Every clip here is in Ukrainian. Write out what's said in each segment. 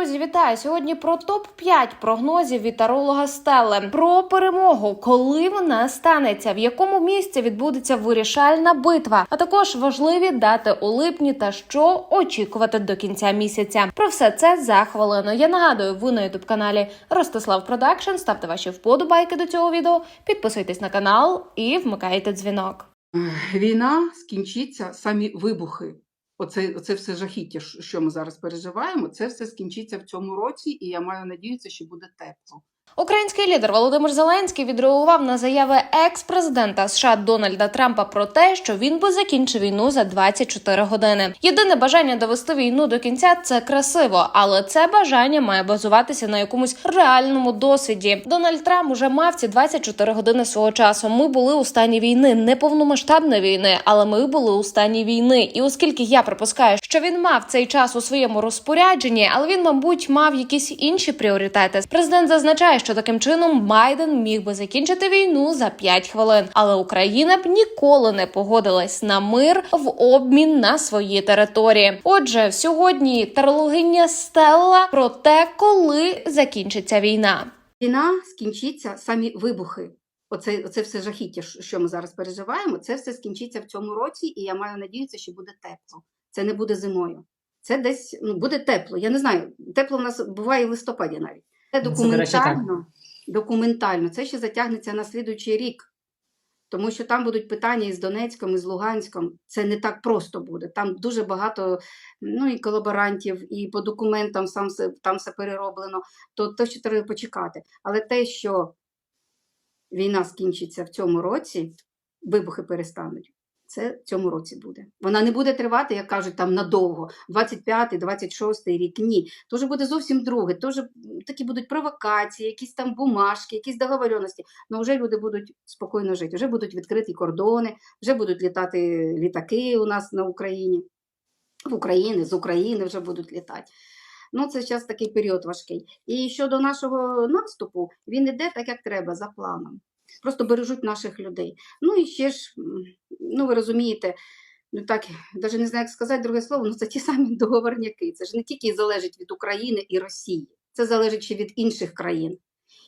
Друзі, вітаю! Сьогодні про топ 5 прогнозів від таролога Стелли. Про перемогу, коли вона станеться, в якому місці відбудеться вирішальна битва, а також важливі дати у липні та що очікувати до кінця місяця. Про все це за хвилину. Я нагадую, ви на ютуб каналі Ростислав Продакшн. Ставте ваші вподобайки до цього відео, підписуйтесь на канал і вмикайте дзвінок. Війна скінчиться самі вибухи. Оце, оце все жахіття, що ми зараз переживаємо, це все скінчиться в цьому році, і я маю надіюся, що буде тепло. Український лідер Володимир Зеленський відреагував на заяви екс-президента США Дональда Трампа про те, що він би закінчив війну за 24 години. Єдине бажання довести війну до кінця це красиво, але це бажання має базуватися на якомусь реальному досвіді. Дональд Трамп уже мав ці 24 години свого часу. Ми були у стані війни, не повномасштабної війни, але ми були у стані війни. І оскільки я припускаю, що він мав цей час у своєму розпорядженні, але він, мабуть, мав якісь інші пріоритети. Президент зазначає, що таким чином Байден міг би закінчити війну за 5 хвилин, але Україна б ніколи не погодилась на мир в обмін на свої території. Отже, сьогодні тарологиня Стелла про те, коли закінчиться війна. Війна скінчиться самі вибухи. Оце, оце все жахіття, що ми зараз переживаємо, це все скінчиться в цьому році, і я маю надіятися, що буде тепло. Це не буде зимою. Це десь ну, буде тепло. Я не знаю, тепло в нас буває в листопаді навіть. Це Ну, документально, документально. Це ще затягнеться на слідуючий рік. Тому що там будуть питання із Донецьком, і з Луганськом. Це не так просто буде. Там дуже багато ну, і колаборантів, і по документам сам там все перероблено. То те, що треба почекати. Але те, що війна скінчиться в цьому році, вибухи перестануть. Це в цьому році буде. Вона не буде тривати, як кажуть, там надовго, 25-й, 26-й рік. Ні. То вже буде зовсім друге. То вже такі будуть провокації, якісь там бумажки, якісь договоренності. Ну вже люди будуть спокійно жити, вже будуть відкриті кордони, вже будуть літати літаки у нас на Україні. В Україні, з України вже будуть літати. Ну, це зараз такий період важкий. І щодо нашого наступу, він іде так, як треба, за планом. Просто бережуть наших людей. Ну і ще ж, ну ви розумієте, ну так, навіть не знаю, як сказати друге слово, ну це ті самі договорняки. Це ж не тільки залежить від України і Росії, це залежить ще від інших країн.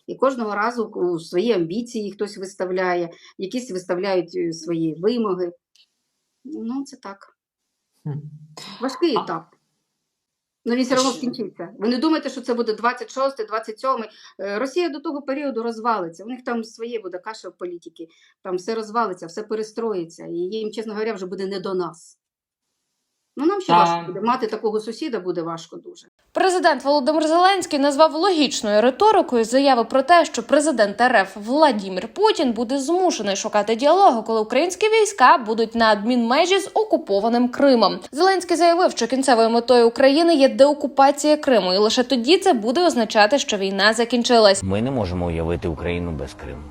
І кожного разу у свої амбіції хтось виставляє, якісь виставляють е, свої вимоги. Ну, це так. Важкий етап. Ну він все одно скінчиться. Ви не думаєте, що це буде 26, 27. Е, Росія до того періоду розвалиться. У них там своє буде каша в політики. Там все розвалиться, все перестроїться. І їм, чесно говоря, вже буде не до нас. Ну, нам ще Та- важко буде. Мати такого сусіда буде важко дуже. Президент Володимир Зеленський назвав логічною риторикою заяви про те, що президент РФ Владімір Путін буде змушений шукати діалогу, коли українські війська будуть на адмінмежі з окупованим Кримом. Зеленський заявив, що кінцевою метою України є деокупація Криму, і лише тоді це буде означати, що війна закінчилась. Ми не можемо уявити Україну без Криму.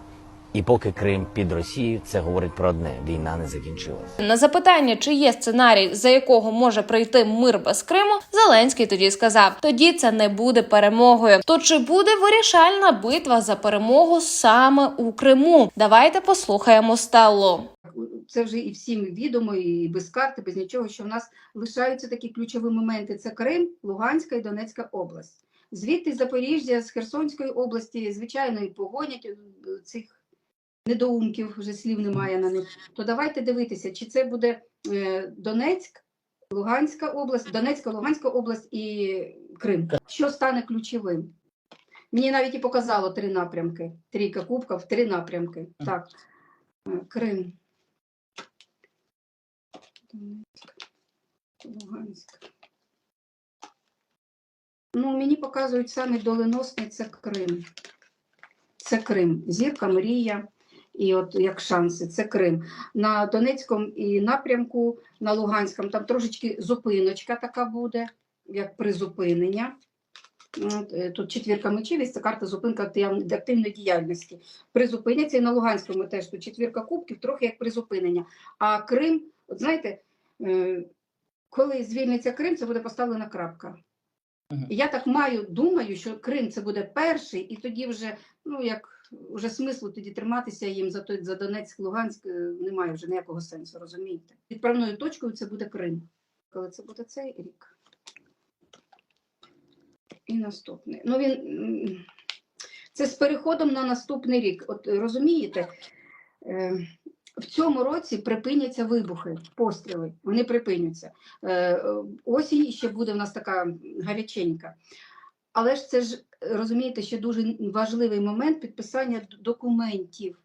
І поки Крим під Росією, це говорить про одне: війна не закінчилась. На запитання, чи є сценарій, за якого може прийти мир без Криму, Зеленський тоді сказав: тоді це не буде перемогою. То чи буде вирішальна битва за перемогу саме у Криму? Давайте послухаємо Стеллу. Це вже і всім відомо, і без карти, без нічого, що в нас лишаються такі ключові моменти: це Крим, Луганська і Донецька область. Звідти Запоріжжя, з Херсонської області, звичайно, і погонять цих недоумків, вже слів немає на них. То давайте дивитися, чи це буде е, Донецьк, Луганська область, Донецька, Луганська область і Крим. Що стане ключовим? Мені навіть і показало три напрямки. Трійка кубків, три напрямки. Так, Е, Крим. Донецьк, Луганськ. Ну, мені показують саме доленосний це Крим. Це Крим. Зірка, мрія. І от як шанси, це Крим. На Донецькому і напрямку, на Луганському, там трошечки зупиночка така буде, як призупинення. Е, Тут четвірка мечів, це карта зупинка актив- активної діяльності. Призупиняться і на Луганському теж тут четвірка кубків, трохи як призупинення. А Крим, от знаєте, е, коли звільниться Крим, це буде поставлена крапка. Я так маю, думаю, що Крим це буде перший, і тоді вже, ну як вже смислу тоді триматися їм за той за Донецьк, Луганськ е, немає вже ніякого сенсу, розумієте? Відправною точкою це буде Крим. Коли це буде цей рік. і наступний. Ну, він, це з переходом на наступний рік. От розумієте, е, в цьому році припиняться вибухи, постріли. Вони припиняться. Е, Осінь ще буде в нас така гаряченька. Але ж це ж розумієте, ще дуже важливий момент підписання документів.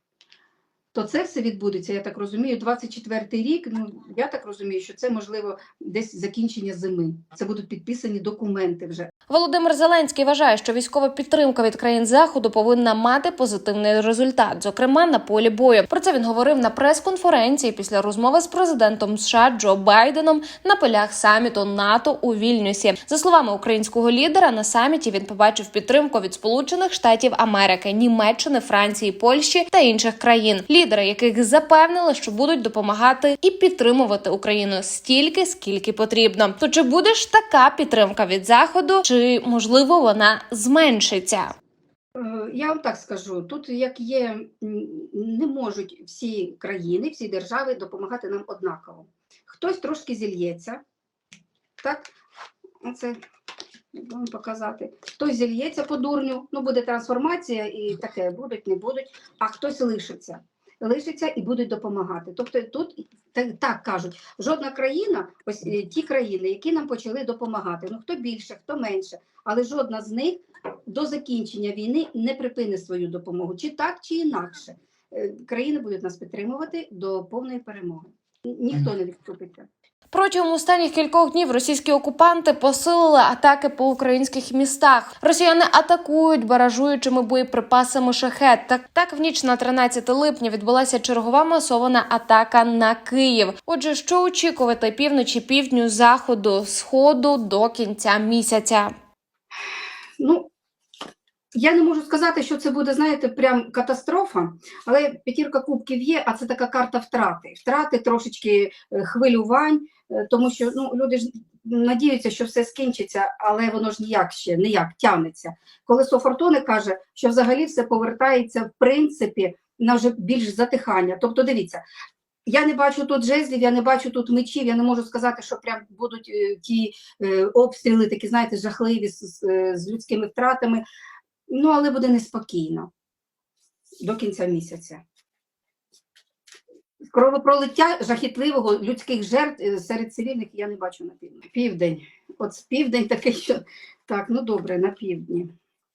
То це все відбудеться, я так розумію, 24-й рік. Ну я так розумію, що це можливо десь закінчення зими. Це будуть підписані документи вже. Володимир Зеленський вважає, що військова підтримка від країн заходу повинна мати позитивний результат, зокрема на полі бою. Про це він говорив на прес-конференції після розмови з президентом США Джо Байденом на полях саміту НАТО у Вільнюсі. За словами українського лідера, на саміті він побачив підтримку від Сполучених Штатів Америки, Німеччини, Франції, Польщі та інших країн, лідери яких запевнили, що будуть допомагати і підтримувати Україну стільки, скільки потрібно. То чи буде ж така підтримка від заходу, чи можливо вона зменшиться? Е, Я вам так скажу: тут як є, не можуть всі країни, всі держави допомагати нам однаково. Хтось трошки зільється, так? Оце вам показати. Хтось зільється по дурню, ну буде трансформація і таке, будуть, не будуть, а хтось лишиться. Лишиться і будуть допомагати. Тобто тут так, так кажуть, жодна країна, ось е, ті країни, які нам почали допомагати. Ну хто більше, хто менше, але жодна з них до закінчення війни не припинить свою допомогу, чи так, чи інакше. Е, Країни будуть нас підтримувати до повної перемоги. Ніхто не відступиться. Протягом останніх кількох днів російські окупанти посилили атаки по українських містах. Росіяни атакують баражуючими боєприпасами шахет. Так, так в ніч на 13 липня відбулася чергова масована атака на Київ. Отже, що очікувати півночі, півдню, заходу, сходу до кінця місяця? Ну, я не можу сказати, що це буде, знаєте, прям катастрофа, але п'ятірка кубків є, а це така карта втрати. Втрати, трошечки е, хвилювань, е, тому що ну, люди ж надіються, що все скінчиться, але воно ж ніяк ще ніяк тягнеться. Колесо фортуни каже, що взагалі все повертається в принципі на вже більш затихання. Тобто, дивіться. Я не бачу тут жезлів, я не бачу тут мечів, я не можу сказати, що прям будуть е, ті обстріли, такі, знаєте, жахливі з, з людськими втратами. Ну, але буде неспокійно до кінця місяця. Кровопролиття жахітливого людських жертв е, серед цивільних я не бачу на півдні. Південь. От південь такий, що так, ну добре, на півдні.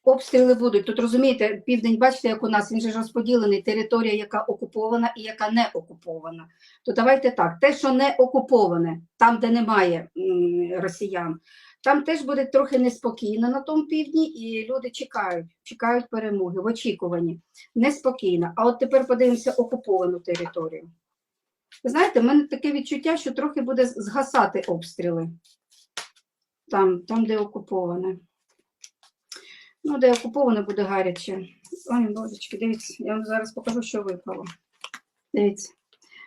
Обстріли будуть. Тут розумієте, південь, бачите, як у нас він же ж розподілений територія, яка окупована і яка не окупована. То давайте так: те, що не окуповане, там, де немає м, росіян, там теж буде трохи неспокійно на тому півдні, і люди чекають, чекають перемоги в очікуванні. Неспокійно. А от тепер подивимося окуповану територію. Ви знаєте, в мене таке відчуття, що трохи буде згасати обстріли. Там, там де окуповане. Ну, де окуповане буде гаряче. Ой, божечки, дивіться, я вам зараз покажу, що випало. Дивіться.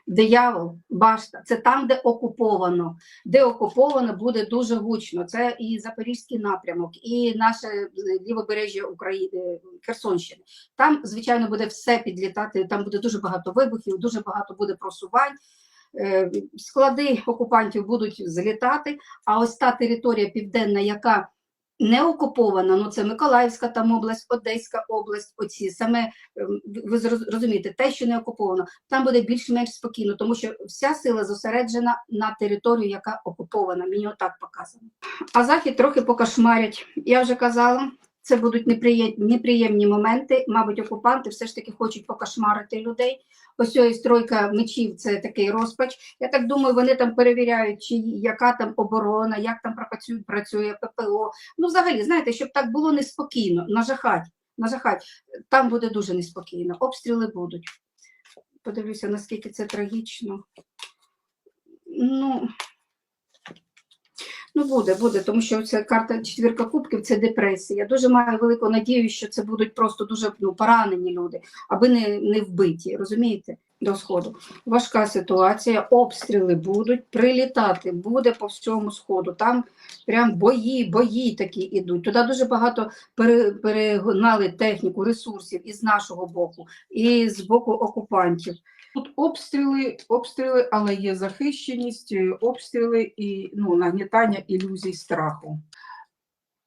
Диявол, башта, це там, де окуповано. Де окуповано буде дуже гучно. Це і Запорізький напрямок, і наше е, лівобережжя України, Херсонщини. Там, звичайно, буде все підлітати. Там буде дуже багато вибухів, дуже багато буде просувань. Е, Склади окупантів будуть злітати. А ось та територія південна, яка не окупована, ну це Миколаївська там область, Одеська область, оці саме ем, ви- ви зроз- розумієте, те, що не окуповано, там буде більш-менш спокійно, тому що вся сила зосереджена на територію, яка окупована. Мені отак показано. А захід трохи покошмарять. Я вже казала, це будуть неприємні моменти. Мабуть, окупанти все ж таки хочуть покошмарити людей. Ось ось тройка мечів це такий розпач. Я так думаю, вони там перевіряють, чи яка там оборона, як там працює, працює ППО. Ну, взагалі, знаєте, щоб так було неспокійно, нажахать, нажахать. Там буде дуже неспокійно. Обстріли будуть. Подивлюся, наскільки це трагічно. Ну, ну буде, буде, тому що ця карта четвірка кубків це депресія. Я дуже маю велику надію, що це будуть просто дуже ну, поранені люди, аби не, не вбиті, розумієте? До сходу. Важка ситуація, обстріли будуть, прилітати буде по всьому сходу. Там прям бої, бої такі ідуть. Туди дуже багато перегнали техніку, ресурсів із нашого боку, і з боку окупантів. Тут обстріли, обстріли, але є захищеність, обстріли і ну, нагнітання ілюзій страху.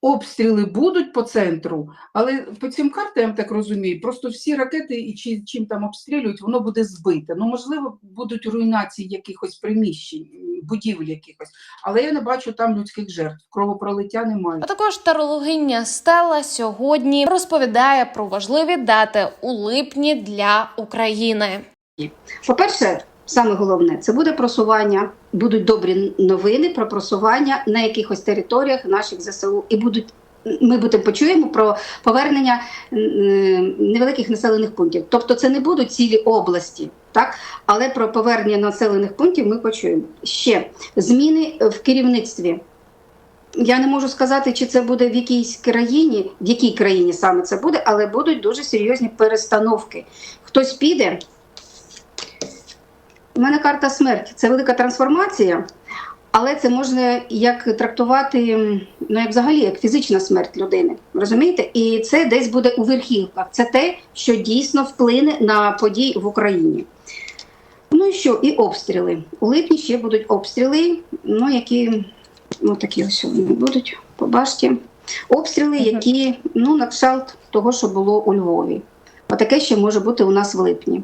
Обстріли будуть по центру, але по цим картам, я так розумію, просто всі ракети і чи, чим там обстрілюють, воно буде збите. Ну, можливо, будуть руйнації якихось приміщень, будівель якихось, але я не бачу там людських жертв. Кровопролиття немає. А також тарологиня Стела сьогодні розповідає про важливі дати у липні для України. По-перше, саме головне, це буде просування, будуть добрі новини про просування на якихось територіях наших ЗСУ, і будуть. Ми будемо почуємо про повернення невеликих населених пунктів. Тобто це не будуть цілі області, так? але про повернення населених пунктів ми почуємо. Ще зміни в керівництві. Я не можу сказати, чи це буде в якійсь країні, в якій країні саме це буде, але будуть дуже серйозні перестановки. Хтось піде, у мене карта смерті. Це велика трансформація, але це можна як трактувати, ну як взагалі, як фізична смерть людини. Розумієте? І це десь буде у верхівках. Це те, що дійсно вплине на події в Україні. Ну і що? І обстріли. У липні ще будуть обстріли, ну які ну такі ось вони будуть, побачите. Обстріли, які ну на кшталт того, що було у Львові. Отаке ще може бути у нас в липні.